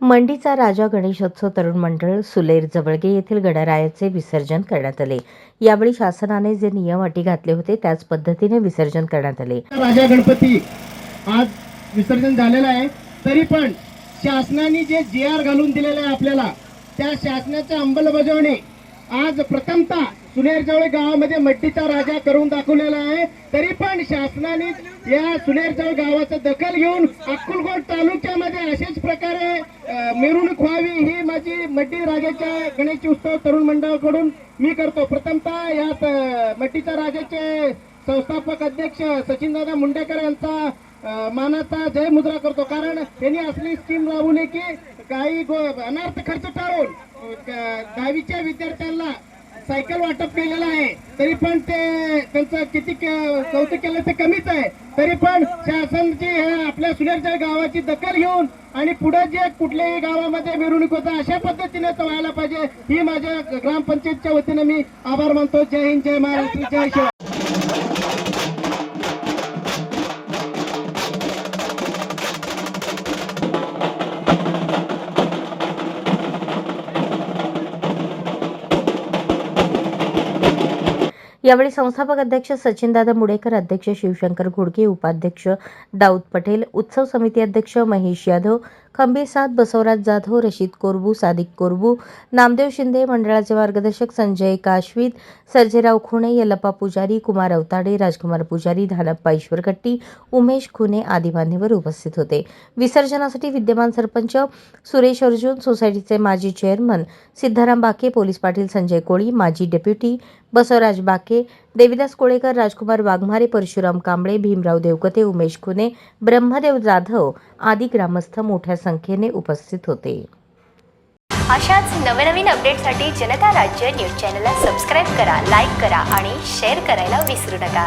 मंडीचा राजा गणेशोत्सव तरुण मंडळ सुलेर जवळगे येथील गणरायाचे विसर्जन करण्यात आले. यावेळी शासनाने जे नियम अटी घातले होते त्याच पद्धतीने विसर्जन करण्यात आले. राजा गणपती आज विसर्जन झालेलं आहे. तरी पण शासनाने जे जी आर घालून दिलेलं आहे आपल्याला त्या शासनाच्या अंमलबजावणी आज प्रथमतः सुनेरजवळ गावामध्ये मट्टीचा राजा करून दाखवलेला आहे. तरी पण शासनाने या सुनेरजवळ गावाचं दखल घेऊन अक्कलकोट तालुक्यामध्ये अशाच प्रकारे अं, मिरवणूक व्हावी ही माझी मट्टी राजाच्या गणेश उत्सव तरुण मंडळाकडून मी करतो. प्रथमतः यात मट्टीच्या राजाचे संस्थापक अध्यक्ष सचिनदादा मुंडेकर यांचा मानाचा जय मुद्रा करतो. कारण त्यांनी असली स्कीम राबवली की काही अनार्थ अनर्थ खर्च टाळून दहावीच्या विद्यार्थ्यांना सायकल वाटप केलेलं आहे. तरी पण ते त्यांचं किती कौतुक केलं ते कमीच आहे. तरी पण शासनची आपल्या सुनेरच्या गावाची दखल घेऊन आणि पुढे जे कुठल्याही गावामध्ये मिरवणूक होतं अशा पद्धतीने तो व्हायला पाहिजे. ही माझ्या ग्रामपंचायतच्या वतीने मी आभार मानतो. जय हिंद जय महाराष्ट्र जय शिवाय. यावेळी संस्थापक अध्यक्ष सचिनदादा मुडेकर अध्यक्ष शिवशंकर घोडके उपाध्यक्ष दाऊद पटेल उत्सव समिती अध्यक्ष महेश यादव खंबे साद बसवराज जाधव हो, रशीद कोरबू सादिक कोरबू. नामदेव शिंदे मंडळाचे मार्गदर्शक संजय काशवीत सर्जेराव खुणे यल्लप्पा पुजारी कुमार अवताडे राजकुमार पुजारी धानप्पा ईश्वरकट्टी उमेश खुने आदी मान्यवर उपस्थित होते. विसर्जनासाठी विद्यमान सरपंच सुरेश अर्जुन सोसायटीचे माजी चेअरमन सिद्धाराम बाके पोलीस पाटील संजय कोळी माजी डेप्युटी बसवराज बाके देविदास कोळेकर राजकुमार वाघमारे परशुराम कांबळे भीमराव देवकते उमेश खुने ब्रह्मदेव जाधव आदी ग्रामस्थ मोठ्या संख्येने उपस्थित होते. अशाच नवनवीन अपडेटसाठी जनता राज्य न्यूज चॅनलला सबस्क्राईब करा लाईक करा आणि शेअर करायला विसरू नका.